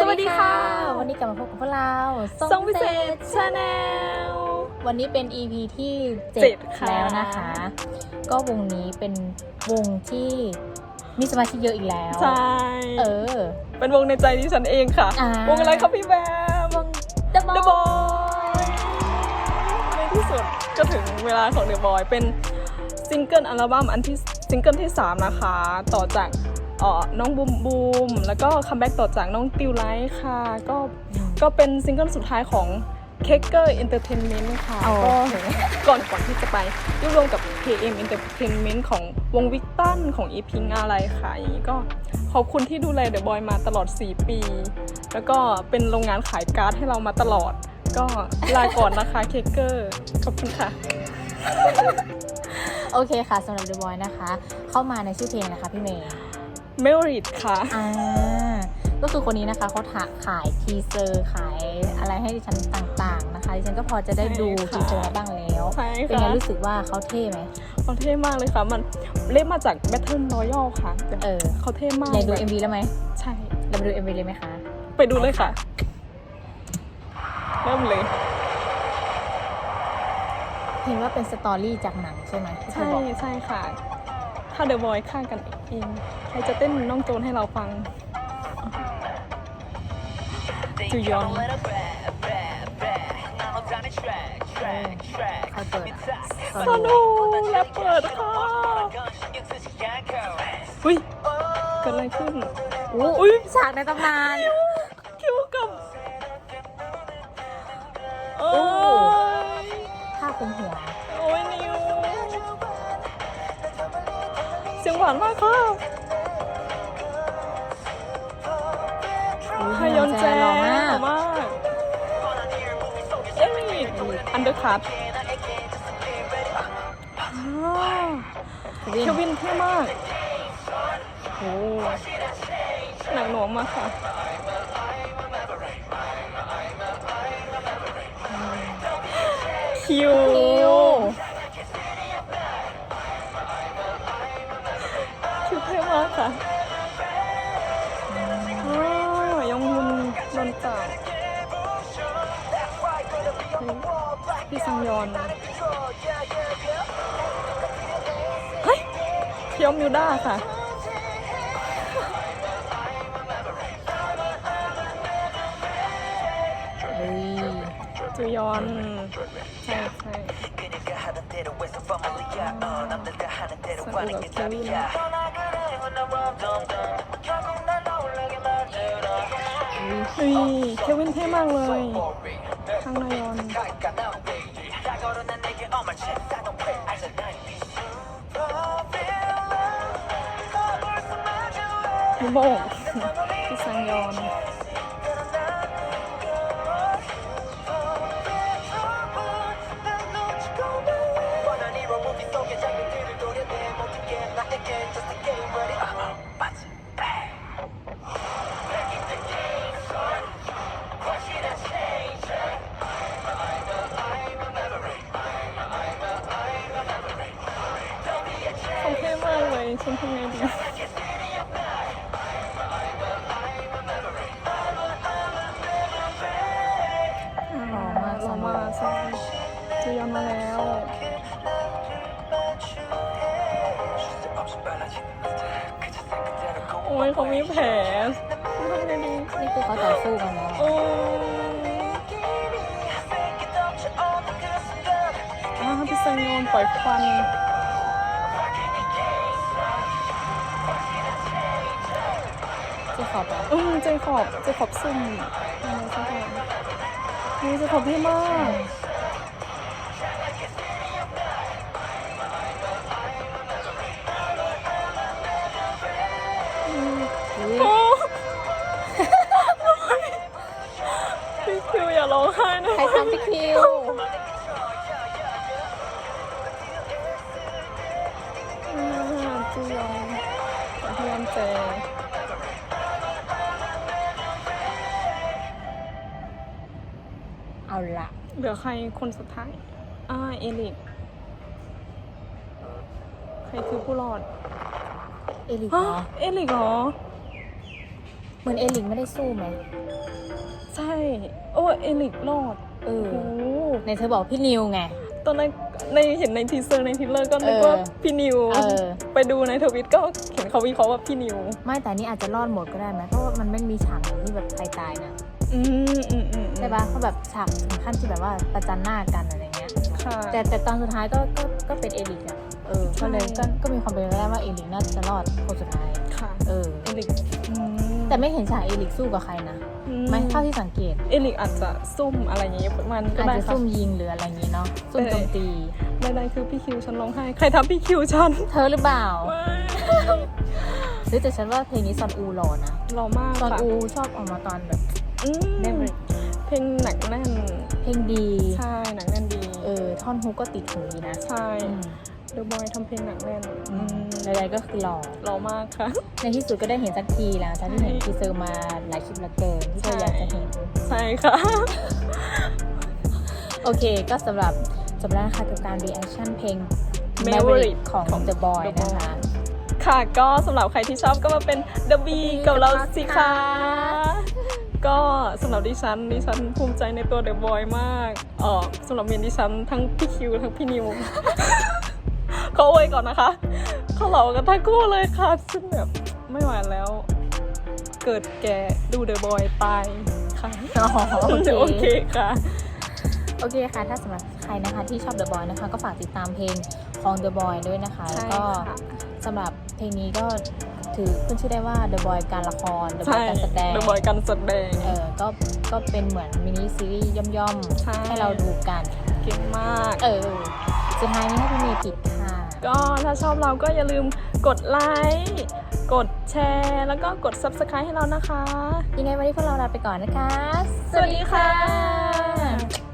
สวัสดีค่ะ วันนี้กลับมาพบกับพวกเราทรงพิเศษชาแนลวันนี้เป็น EP ที่เจ็ด7ค่ะแล้วนะคะ ก็วงนี้เป็นวงที่มีสมาชิกเยอะอีกแล้ว ใช่ เออ เป็นวงในใจที่ฉันเองค่ะอ่าวงอะไรครับพี่แบมวง The The Boy Boy ในที่สุดก็ถึงเวลาของ The Boy เป็นซิงเกิลอัลบั้มอันที่ซิงเกิลที่ 3 นะคะ ต่อจากเอ่อ น้องบูมบูมแล้วก็คัมแบ็กต่อจากน้องติวไลท์ค่ะ ก็ก็เป็นซิงเกิลสุดท้ายของ k e k e r Entertainment ค่ะโอก็เคก่อนก่อนที่จะไปร่วมรวมกับ KM Entertainment ของวงวิกตันของ e p i n k อะไรค่ะอย่างนี้ก็ขอบคุณที่ดูแล The Boy มาตลอด 4 ปี แล้วก็เป็นโรงงานขายการ์ดให้เรามาตลอด ก็ลาก่อนนะคะ k e k e r ขอบคุณค่ะ โอเคค่ะสำหรับ The Boy นะคะ เข้ามาในชื่อเพลงนะคะพี่เมย์ Merit ค่ะ อ่า ก็คือคนนี้นะคะเขาถาขายทีเซอร์ขายอะไรให้ดิฉันต่างๆนะคะดิฉันก็พอจะได้ดูใช่ค่ะ ทีเซอร์มาบ้างแล้ว ใช่เป็นไงค่ะรู้สึกว่าเขาเท่ไหม เขาเท่มากเลยค่ะ มันเล่นมาจาก Battle Royale ค่ะเออเขาเท่มากอยากดูเลย MV แล้วไหมใช่ เราไปดู MV เลยไหมคะ ไปดูเลยค่ะ เริ่มเลย เห็นว่าเป็นสตอรี่จากหนังใช่ไหมที่เธใช่อบอกใช่ค่ะ ถ้าเดอะบอยฆ่ากันเอง ใครจะเต้นน้องโจนให้เราฟังจูยอนเขาเปิดอะสนุกและเปิดค่ะอุ้ยเกิดอะไรขึ้นอู้อุ๊ยฉากในตำนาน หวานมากค่ะอุ๊ฮายอนแจหล่อมากหล่อมากเอ้ยอันเดอร์คัทเควินเท่มากโอ้หนังหน่วงมากค่ะคิว คิวคิวเท่มากค่ะอ้าวยองมุนนนจ่าพี่ซังยอนเฮ้ยเคียวมิวด้าค่ะเอ้ยจูยอนใช่ใช่ส นุกกับเควินเฮ้ยเควินเท่มากเลยทางนายอนยูโบกพี่สังยอน จูยอนมาแล้ว โอ้ยเขามีแผลทำไงดีนี่คือเขาต่อสู้กันแล้วโอ้อ้าวพี่สังยอนปล่อยควันเจะขอบอะอืมเจคอบเจคอบซุ่มอะไรสักอย่างนี่เจคอบเท่มาก อย่าร้องไห้นะใครทำพี่คิวอ่าจียอนจียอนเจเอาละเหลือใครคนสุดท้าย อ่า เอลิก ใครคือผู้รอดเอลิกฮะเหรอเอลิกเหรอ เหมือนเอลิกไม่ได้สู้ไหม ใช่ โอ้เอลิกรอดเออโอ้ในเธอบอกพี่นิวไง ตอนนั้นในเห็นในทีเซอร์ในทีเลอร์ก็นึกเออว่าพี่นิว เออ ไปดูในทวิตก็เห็นเขาวิเคราะห์ว่าพี่นิว ไม่แต่นี่อาจจะรอดหมดก็ได้ไหมเพราะว่ามันไม่มีฉากไหนที่แบบใครตายนะอืมอืมอืมใช่ปะเขาแบบฉากถึงขั้นที่แบบว่าประจันหน้ากันอะไรเงี้ย ค่ะ แต่แต่ตอนสุดท้ายก็ก็ก็เป็นเอลิกอะเออก็เลยก็ก็มีความเป็นไปได้ว่าเอลิกน่าจะรอดคนสุดท้าย ค่ะ เออ เอลิกอืมแต่ไม่เห็นฉากเอลิกสู้กับใครนะ อืไม่เท่าที่สังเกตเอลิกอาจจะซุ่มอะไรอย่างเงี้ยมันก็อาจได้จะค่ะ ซุ่มยิงหรืออะไรอย่างงี้เนาะซุ่มโจมตี ใดๆคือพี่คิวฉันร้องไห้ ใครทำพี่คิวฉันเธอหรือเปล่าไม่หรือแต่ฉันว่าเพลงนี้ซอนอูหล่อนะหล่อมากซอนค่ะอูชอบออกมาตอนแบบอืมเล่นเพลงเพลงหนักแน่น เพลงดี ใช่ หนักแน่นดี เออท่อนฮุกก็ติดหูดีนะใช่ อืมเดอะบอยทำเพลงหนักแน่นอือืมม ใดๆก็คือหล่อหล่อมากค่ะ ในที่สุดก็ได้เห็นสักทีแล้วจากที่เห็นใช่ทีเซอร์มาหลายคลิปเหลือเกินที่เธอใช่อยากจะเห็น ใช่ค่ะ โอเคก็สำหรับจบแล้วนะคะกับการ reaction เพลง Maverick Maverick ของของ The Boy The Boy นะคะ ค่ะก็สำหรับใครที่ชอบก็มาเป็น The B กับเราสิคะก็สำหรับดิฉันดิฉันภูมิใจในตัว The Boy มากเออสำหรับเมียนดิฉันทั้งพี่คิวทั้งพี่นิว เขาโวยก่อนนะคะ เขาเหล่ากันทั้งคู่เลยค่ะ ซึ่งแบบไม่ไหวแล้ว เกิดแก่ดู The Boy ตายค่ะอ๋อโอเคโอเคค่ะโอเคค่ะ ถ้าสำหรับใครนะคะที่ชอบ The Boy นะคะ ก็ฝากติดตามเพลงของ The Boy ด้วยนะคะใช่แล้วก็ค่ะสำหรับเพลงนี้ก็ถือขึ้นชื่อได้ว่า The Boy การละคร The ใช่ Boy การแสดง The Boy การแสดง เออ ก็ ก็เป็นเหมือนมินิซีรีส์ย่อมใช่ๆให้เราดูกัน เก่งมาก เออ สุดท้ายนี้ให้พี่เมย์ปิดค่ะ ก็ถ้าชอบเราก็อย่าลืมกดไลค์กดแชร์ แล้วก็กด Subscribe ให้เรานะคะ ยังไงวันนี้พวกเราลาไปก่อนนะคะ สวัสดีค่ะ